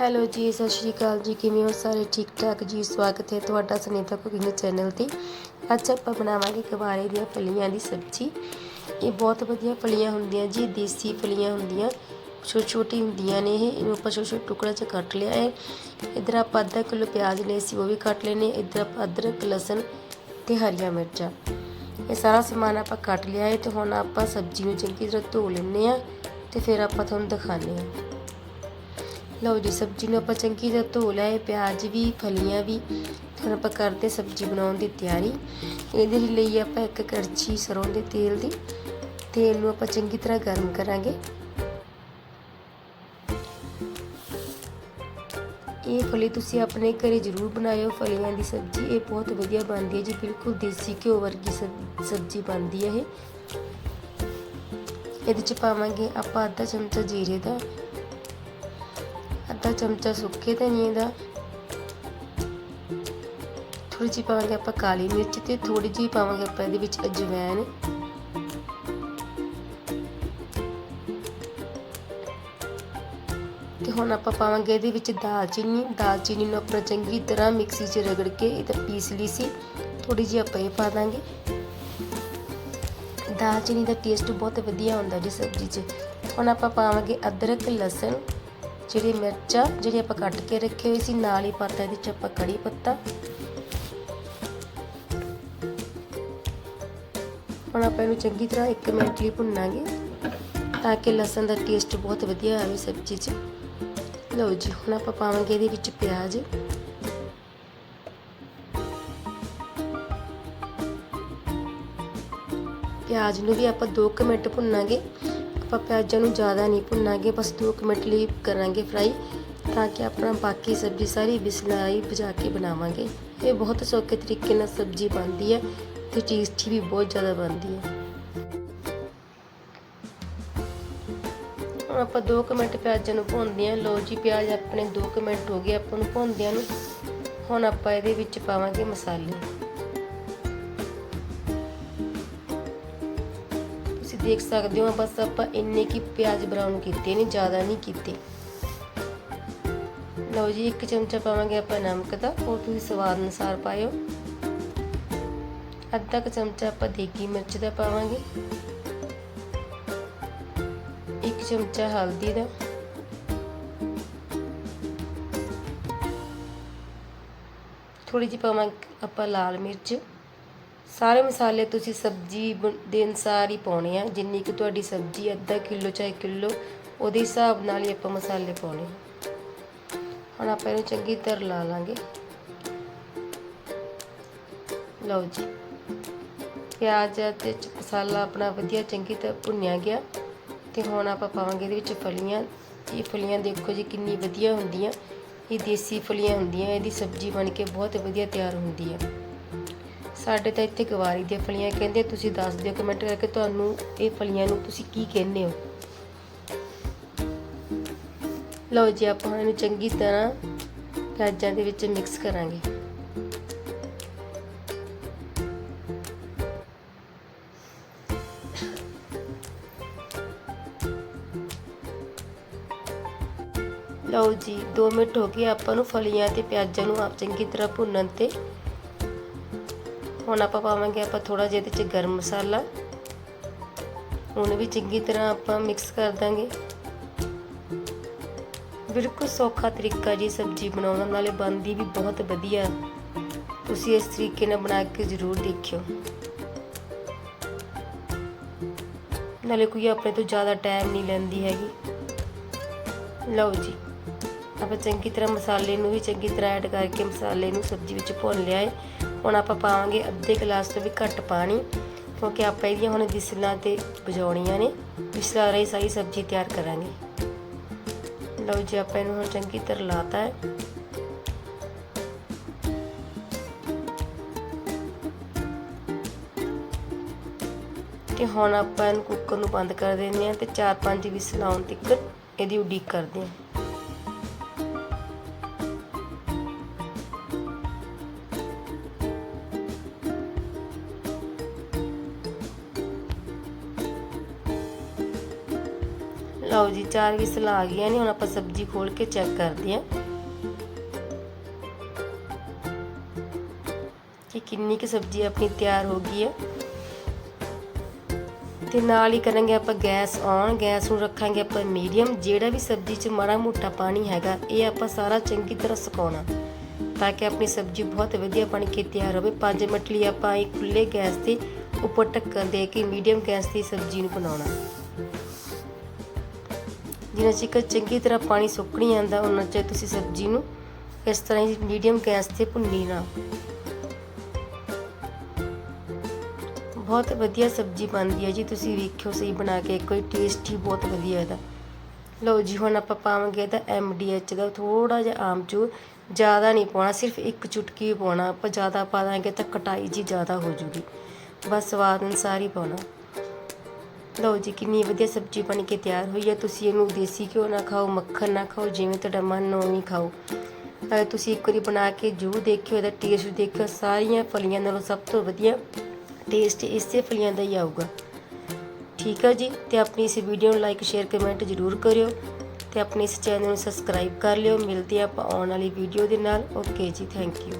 Hello ਜੀ, ਸਤਿ ਸ਼੍ਰੀ ਅਕਾਲ ਜੀ। ਕਿਵੇਂ ਹੋ ਸਾਰੇ? ਠੀਕ ਠਾਕ ਜੀ? ਸਵਾਗਤ ਹੈ ਤੁਹਾਡਾ ਸੁਨੀਤਾ ਕੁਕਿੰਗ ਚੈਨਲ ਤੇ। ਅੱਜ ਆਪਾਂ ਬਣਾਵਾਂਗੇ ਗਵਾਰੇ ਦੀਆਂ ਫਲੀਆਂ ਦੀ ਸਬਜ਼ੀ। ਇਹ ਬਹੁਤ ਵਧੀਆ ਫਲੀਆਂ ਹੁੰਦੀਆਂ ਜੀ, ਦੇਸੀ ਫਲੀਆਂ ਹੁੰਦੀਆਂ ਛੋਟੀ ਛੋਟੀ ਹੁੰਦੀਆਂ ਨੇ ਇਹ। ਇਹਨੂੰ ਆਪਾਂ ਛੋਟੇ ਛੋਟੇ ਟੁਕੜਾ 'ਚ ਕੱਟ ਲਿਆ ਹੈ। ਇਧਰ ਆਪਾਂ ਅੱਧਾ ਕਿਲੋ ਪਿਆਜ਼ ਲਏ ਸੀ ਉਹ ਵੀ ਕੱਟ ਲੈਣੇ ਇਧਰ ਆਪਾਂ ਅਦਰਕ, ਲਸਣ ਤੇ ਹਰੀਆਂ ਮਿਰਚਾਂ। ਇਹ ਸਾਰਾ ਸਮਾਨ ਆਪਾਂ ਕੱਟ ਲਿਆ ਹੈ ਤੇ ਹੁਣ ਆਪਾਂ ਸਬਜ਼ੀ ਨੂੰ ਚੰਗੀ ਤਰ੍ਹਾਂ ਧੋ ਲੈਣੇ ਆ ਤੇ ਫਿਰ ਆਪਾਂ ਤੁਹਾਨੂੰ ਦਿਖਾਉਂਦੇ ਆ ਲਓ ਜੀ, ਸਬਜ਼ੀ ਨੂੰ ਆਪਾਂ ਚੰਗੀ ਤਰ੍ਹਾਂ ਧੋ ਲਿਆ ਹੈ ਪਿਆਜ਼ ਵੀ, ਫਲੀਆਂ ਵੀ, ਹੁਣ ਆਪਾਂ ਕਰਦੇ ਸਬਜ਼ੀ ਬਣਾਉਣ ਦੀ ਤਿਆਰੀ। ਇਹਦੇ ਲਈ ਆਪਾਂ ਇੱਕ ਕੜਛੀ ਸਰੋਂ ਦੇ ਤੇਲ ਦੀ, ਤੇਲ ਨੂੰ ਆਪਾਂ ਚੰਗੀ ਤਰ੍ਹਾਂ ਗਰਮ ਕਰਾਂਗੇ। ਇਹ ਫਲੀ ਤੁਸੀਂ ਆਪਣੇ ਘਰੇ ਜ਼ਰੂਰ ਬਣਾਇਓ, ਫਲੀਆਂ ਦੀ ਸਬਜ਼ੀ, ਇਹ ਬਹੁਤ ਵਧੀਆ ਬਣਦੀ ਹੈ ਜੀ, ਬਿਲਕੁਲ ਦੇਸੀ ਘਿਓ ਵਰਗੀ ਸਬ- ਸਬਜ਼ੀ ਬਣਦੀ ਹੈ ਇਹ। ਇਹਦੇ ਚ ਪਾਵਾਂਗੇ ਆਪਾਂ ਅੱਧਾ ਚਮਚਾ ਜੀਰੇ ਦਾ ਅੱਧਾ ਚਮਚਾ ਸੁੱਕੇ ਧਨੀਏ ਦਾ। ਥੋੜੀ ਜਿਹੀ ਪਾਵਾਂਗੇ ਆਪਾਂ ਕਾਲੀ ਮਿਰਚ ਤੇ ਥੋੜੀ ਜਿਹੀ ਪਾਵਾਂਗੇ ਆਪਾਂ ਇਹਦੇ ਵਿੱਚ ਅਜਵਾਇਣ ਤੇ ਹੁਣ ਆਪਾਂ ਪਾਵਾਂਗੇ ਇਹਦੇ ਵਿੱਚ ਦਾਲਚੀਨੀ। ਦਾਲਚੀਨੀ ਨੂੰ ਆਪਣਾ ਚੰਗੀ ਤਰ੍ਹਾਂ ਮਿਕਸੀ 'ਚ ਰਗੜ ਕੇ ਇਹ ਤਾਂ ਪੀਸ ਲਈ ਸੀ। ਥੋੜੀ ਜਿਹੀ ਆਪਾਂ ਇਹ ਪਾ ਦਾਂਗੇ। ਦਾਲਚੀਨੀ ਦਾ ਟੇਸਟ ਬਹੁਤ ਵਧੀਆ ਹੁੰਦਾ ਜੀ ਸਬਜ਼ੀ 'ਚ। ਹੁਣ ਆਪਾਂ ਪਾਵਾਂਗੇ ਅਦਰਕ, ਲਸਣ। ਜਿਹੜੀ ਮਿਰਚਾਂ ਜਿਹੜੀ ਆਪਾਂ ਕੱਟ ਕੇ ਰੱਖੀ ਹੋਈ ਸੀ, ਨਾਲ ਹੀ ਪਾਤਾ ਇਹਦੇ 'ਚ ਆਪਾਂ ਕੜੀ ਪੱਤਾ। ਹੁਣ ਆਪਾਂ ਇਹਨੂੰ ਚੰਗੀ ਤਰ੍ਹਾਂ 1 ਮਿੰਟ ਲਈ ਭੁੰਨਾਂਗੇ, ਤਾਂ ਕਿ ਲਸਣ ਦਾ ਟੇਸਟ ਬਹੁਤ ਵਧੀਆ ਆਵੇ ਸਬਜ਼ੀ 'ਚ। ਲਓ ਜੀ, ਹੁਣ ਆਪਾਂ ਪਾਵਾਂਗੇ ਇਹਦੇ ਵਿੱਚ ਪਿਆਜ਼। ਪਿਆਜ਼ ਨੂੰ ਵੀ ਆਪਾਂ 2 ਮਿੰਟ ਭੁੰਨਾਂਗੇ। ਆਪਾਂ ਪਿਆਜ਼ਾਂ ਨੂੰ ਜ਼ਿਆਦਾ ਨਹੀਂ ਭੁੰਨਾਂਗੇ, ਬਸ 2 ਮਿੰਟ ਲਈ ਕਰਾਂਗੇ ਫਰਾਈ ਤਾਂ ਕਿ ਆਪਣਾ ਬਾਕੀ ਸਬਜ਼ੀ ਸਾਰੀ ਬਿਸਲਾਈ ਭਜਾ ਕੇ ਬਣਾਵਾਂਗੇ। ਇਹ ਬਹੁਤ ਸੌਖੇ ਤਰੀਕੇ ਨਾਲ ਸਬਜ਼ੀ ਬਣਦੀ ਹੈ ਤੇ ਟੇਸਟੀ ਵੀ ਬਹੁਤ ਜ਼ਿਆਦਾ ਬਣਦੀ ਹੈ। ਹੁਣ ਆਪਾਂ 2 ਮਿੰਟ ਪਿਆਜ਼ਾਂ ਨੂੰ ਭੁੰਨਦੇ ਹਾਂ। ਲੋ ਜੀ, ਪਿਆਜ਼ ਆਪਣੇ 2 ਮਿੰਟ ਹੋ ਗਏ ਆਪਾਂ ਨੂੰ ਭੁੰਨਦਿਆਂ ਨੂੰ। ਹੁਣ ਆਪਾਂ ਇਹਦੇ ਵਿੱਚ ਪਾਵਾਂਗੇ ਮਸਾਲੇ। ਤੁਸੀਂ ਦੇਖ ਸਕਦੇ ਹੋ, ਬਸ ਆਪਾਂ ਇੰਨੇ ਕੀ ਪਿਆਜ਼ ਬਰਾਊਨ ਕੀਤੇ ਨੇ, ਜ਼ਿਆਦਾ ਨਹੀਂ ਕੀਤੇ। ਲਓ ਜੀ, ਇੱਕ ਚਮਚਾ ਪਾਵਾਂਗੇ ਆਪਾਂ ਨਮਕ ਦਾ, ਉਹ ਤੁਸੀਂ ਸਵਾਦ ਅਨੁਸਾਰ ਪਾਇਓ। ਅੱਧਾ ਕੁ ਚਮਚਾ ਆਪਾਂ ਦੇਗੀ ਮਿਰਚ ਦਾ ਪਾਵਾਂਗੇ। ਇੱਕ ਚਮਚਾ ਹਲਦੀ ਦਾ। ਥੋੜੀ ਜਿਹੀ ਪਾਵਾਂਗੇ ਆਪਾਂ ਲਾਲ ਮਿਰਚ। ਸਾਰੇ ਮਸਾਲੇ ਤੁਸੀਂ ਸਬਜ਼ੀ ਦੇ ਅਨਸਾਰ ਹੀ ਪਾਉਣੇ ਆ। ਜਿੰਨੀ ਕਿ ਤੁਹਾਡੀ ਸਬਜ਼ੀ ਅੱਧਾ ਕਿਲੋ ਚਾਹੇ ਕਿਲੋ, ਉਹਦੇ ਹਿਸਾਬ ਨਾਲ ਹੀ ਆਪਾਂ ਮਸਾਲੇ ਪਾਉਣੇ ਹੁਣ ਆਪਾਂ ਇਹਨੂੰ ਚੰਗੀ ਤਰ੍ਹਾਂ ਲਾ ਲਾਂਗੇ। ਲਓ ਜੀ। ਪਿਆਜ਼ ਤੇ ਮਸਾਲਾ ਆਪਣਾ ਵਧੀਆ ਚੰਗੀ ਤਰ੍ਹਾਂ ਭੁੰਨਿਆ ਗਿਆ। ਤੇ ਹੁਣ ਆਪਾਂ ਪਾਵਾਂਗੇ ਇਹਦੇ ਵਿੱਚ ਫਲੀਆਂ। ਇਹ ਫਲੀਆਂ ਦੇਖੋ ਜੀ ਕਿੰਨੀ ਵਧੀਆ ਹੁੰਦੀਆਂ। ਇਹ ਦੇਸੀ ਫਲੀਆਂ ਹੁੰਦੀਆਂ। ਇਹਦੀ ਸਬਜ਼ੀ ਬਣ ਕੇ ਬਹੁਤ ਵਧੀਆ ਤਿਆਰ ਹੁੰਦੀ ਹੈ ਸਾਡੇ ਤਾਂ ਇੱਥੇ ਗਵਾਰੀ ਦੀਆਂ ਫਲੀਆਂ ਕਹਿੰਦੇ ਤੁਸੀਂ ਦੱਸ ਦਿਓ ਕਮੈਂਟ ਕਰਕੇ ਤੁਹਾਨੂੰ ਇਹ ਫਲੀਆਂ ਨੂੰ ਤੁਸੀਂ ਕੀ ਕਹਿੰਦੇ ਹੋ? ਲਓ ਜੀ, ਆਪਾਂ ਇਹਨੂੰ ਚੰਗੀ ਤਰ੍ਹਾਂ ਪਿਆਜ਼ਾਂ ਦੇ ਵਿੱਚ ਮਿਕਸ ਕਰਾਂਗੇ। ਲਓ ਜੀ 2 ਮਿੰਟ ਹੋ ਗਏ, ਆਪਾਂ ਨੂੰ ਫਲੀਆਂ ਤੇ ਪਿਆਜ਼ਾਂ ਨੂੰ ਆਪ ਚੰਗੀ ਤਰ੍ਹਾਂ ਭੁੰਨਣ ਤੇ ਹੁਣ ਆਪਾਂ ਪਾਵਾਂਗੇ ਆਪਾਂ ਥੋੜਾ ਜਿਹਾ ਇਹਦੇ ਚ ਗਰਮ ਮਸਾਲਾ। ਹੁਣ ਵੀ ਚੰਗੀ ਤਰ੍ਹਾਂ ਆਪਾਂ ਮਿਕਸ ਕਰ ਦਾਂਗੇ। ਬਿਲਕੁਲ ਸੌਖਾ ਤਰੀਕਾ ਜੀ ਸਬਜ਼ੀ ਬਣਾਉਣ ਨਾਲੇ ਬਣਦੀ ਵੀ ਬਹੁਤ ਵਧੀਆ। ਤੁਸੀਂ ਇਸ ਤਰੀਕੇ ਨਾਲ ਬਣਾ ਕੇ ਜ਼ਰੂਰ ਦੇਖਿਓ। ਨਾਲੇ ਕੋਈ ਆਪਣੇ ਤੋਂ ਜ਼ਿਆਦਾ ਟਾਈਮ ਨਹੀਂ ਲੈਂਦੀ ਹੈਗੀ। ਲਓ ਜੀ, ਆਪਾਂ ਚੰਗੀ ਤਰ੍ਹਾਂ ਮਸਾਲੇ ਨੂੰ ਵੀ ਚੰਗੀ ਤਰ੍ਹਾਂ ਐਡ ਕਰਕੇ ਮਸਾਲੇ ਨੂੰ ਸਬਜ਼ੀ ਵਿੱਚ ਭੁੰਨ ਲਿਆ ਹੈ ਹੁਣ ਆਪਾਂ ਪਾਵਾਂਗੇ ਅੱਧੇ ਗਲਾਸ ਤੋਂ ਵੀ ਘੱਟ ਪਾਣੀ, ਕਿਉਂਕਿ ਆਪਾਂ ਇਹਦੀਆਂ ਹੁਣ ਵਿਸਲਾਂ ਤੇ ਵਜਾਉਣੀਆਂ ਨੇ। ਵਿਸਲਾਂ ਰਾਹੀਂ ਸਾਰੀ ਸਬਜ਼ੀ ਤਿਆਰ ਕਰਾਂਗੇ। ਲਓ ਜੀ, ਆਪਾਂ ਇਹਨੂੰ ਹੁਣ ਚੰਗੀ ਤਰ੍ਹਾਂ ਲਾਤਾ ਹੈ। ਤੇ ਹੁਣ ਆਪਾਂ ਇਹਨੂੰ ਕੁੱਕਰ ਨੂੰ ਬੰਦ ਕਰ ਦਿੰਦੇ ਹਾਂ ਤੇ 4-5 ਵਿਸਲ ਆਉਣ ਤੱਕ ਇਹਦੀ ਉਡੀਕ ਕਰਦੇ ਹਾਂ। ਲਓ ਜੀ, ਚਾਰ ਵਿਸਲਾਂ ਆ ਗਈਆਂ ਨੇ, ਹੁਣ ਆਪਾਂ ਸਬਜ਼ੀ ਖੋਲ ਕੇ ਚੈੱਕ ਕਰਦੇ ਹਾਂ। ਕਿ ਕਿੰਨੀ ਕੁ ਸਬਜ਼ੀ ਆਪਣੀ ਤਿਆਰ ਹੋ ਗਈ ਹੈ। ਤੇ ਨਾਲ ਹੀ ਕਰਾਂਗੇ ਆਪਾਂ ਗੈਸ ਔਨ, ਗੈਸ ਨੂੰ ਰੱਖਾਂਗੇ ਆਪਾਂ ਮੀਡੀਅਮ। ਜਿਹੜਾ ਵੀ ਸਬਜ਼ੀ 'ਚ ਮਾੜਾ ਮੋਟਾ ਪਾਣੀ ਹੈਗਾ, ਇਹ ਆਪਾਂ ਸਾਰਾ ਚੰਗੀ ਤਰ੍ਹਾਂ ਸੁਕਾਉਣਾ, ਤਾਂ ਕਿ ਆਪਣੀ ਸਬਜ਼ੀ ਬਹੁਤ ਵਧੀਆ ਬਣ ਕੇ ਤਿਆਰ ਹੋਵੇ। 5 ਮਿੰਟ ਲਈ ਆਪਾਂ ਇਹ ਖੁੱਲੇ ਗੈਸ ਤੇ ਉੱਪਰ ਢੱਕਣ ਦੇ ਕੇ ਮੀਡੀਅਮ ਗੈਸ ਤੇ ਸਬਜ਼ੀ ਨੂੰ ਬਣਾਉਣਾ। ਜਿੰਨਾ ਚਿਕਰ ਚੰਗੀ ਤਰ੍ਹਾਂ ਪਾਣੀ ਸੁੱਕ ਨਹੀਂ ਆਉਂਦਾ ਉਹਨਾਂ ਚਿਰ ਤੁਸੀਂ ਸਬਜ਼ੀ ਨੂੰ ਇਸ ਤਰ੍ਹਾਂ ਹੀ ਮੀਡੀਅਮ ਗੈਸ ਤੇ ਭੁੰਨੀ ਨਾ। ਬਹੁਤ ਵਧੀਆ ਸਬਜ਼ੀ ਬਣਦੀ ਹੈ ਜੀ, ਤੁਸੀਂ ਵੇਖਿਓ ਸਹੀ ਬਣਾ ਕੇ, ਕੋਈ ਟੇਸਟ ਹੀ ਬਹੁਤ ਵਧੀਆ ਇਹਦਾ। ਲਓ ਜੀ, ਹੁਣ ਆਪਾਂ ਪਾਵਾਂਗੇ ਇਹਦਾ ਐਮਡੀਐਚ ਦਾ ਥੋੜਾ ਜਿਹਾ ਆਮਚੂਰ, ਜ਼ਿਆਦਾ ਨਹੀਂ ਪਾਉਣਾ, ਸਿਰਫ ਇੱਕ ਚੁਟਕੀ ਪਾਉਣਾ, ਆਪਾਂ ਜ਼ਿਆਦਾ ਪਾ ਦਾਂਗੇ ਤਾਂ ਕਟਾਈ ਜੀ ਜ਼ਿਆਦਾ ਹੋ ਜੂਗੀ। ਬਸ ਸਵਾਦ ਅਨੁਸਾਰ ਹੀ ਪਾਉਣਾ। ਲਓ ਜੀ, ਕਿੰਨੀ ਵਧੀਆ ਸਬਜ਼ੀ ਬਣ ਕੇ ਤਿਆਰ ਹੋਈ ਹੈ। ਤੁਸੀਂ ਇਹਨੂੰ ਦੇਸੀ ਘਿਓ ਨਾ ਖਾਓ, ਮੱਖਣ ਨਾ ਖਾਓ, ਜਿਵੇਂ ਤੁਹਾਡਾ ਮਨ ਉਵੇਂ ਖਾਓ। ਤੁਸੀਂ ਇੱਕ ਵਾਰੀ ਬਣਾ ਕੇ ਜ਼ਰੂਰ ਦੇਖਿਓ, ਇਹਦਾ ਟੇਸਟ ਦੇਖਿਓ, ਸਾਰੀਆਂ ਫਲੀਆਂ ਨਾਲੋਂ ਸਭ ਤੋਂ ਵਧੀਆ ਟੇਸਟ ਇਸੇ ਫਲੀਆਂ ਦਾ ਹੀ ਆਊਗਾ। ਠੀਕ ਹੈ ਜੀ, ਤੇ ਆਪਣੀ ਇਸ ਵੀਡੀਓ ਨੂੰ ਲਾਈਕ ਸ਼ੇਅਰ ਕਮੈਂਟ ਜ਼ਰੂਰ ਕਰਿਓ ਤੇ ਆਪਣੇ ਇਸ ਚੈਨਲ ਨੂੰ ਸਬਸਕ੍ਰਾਈਬ ਕਰ ਲਿਓ। ਮਿਲਦੇ ਆਪਾਂ ਆਉਣ ਵਾਲੀ ਵੀਡੀਓ ਦੇ ਨਾਲ। ਓਕੇ ਜੀ ਥੈਂਕ ਯੂ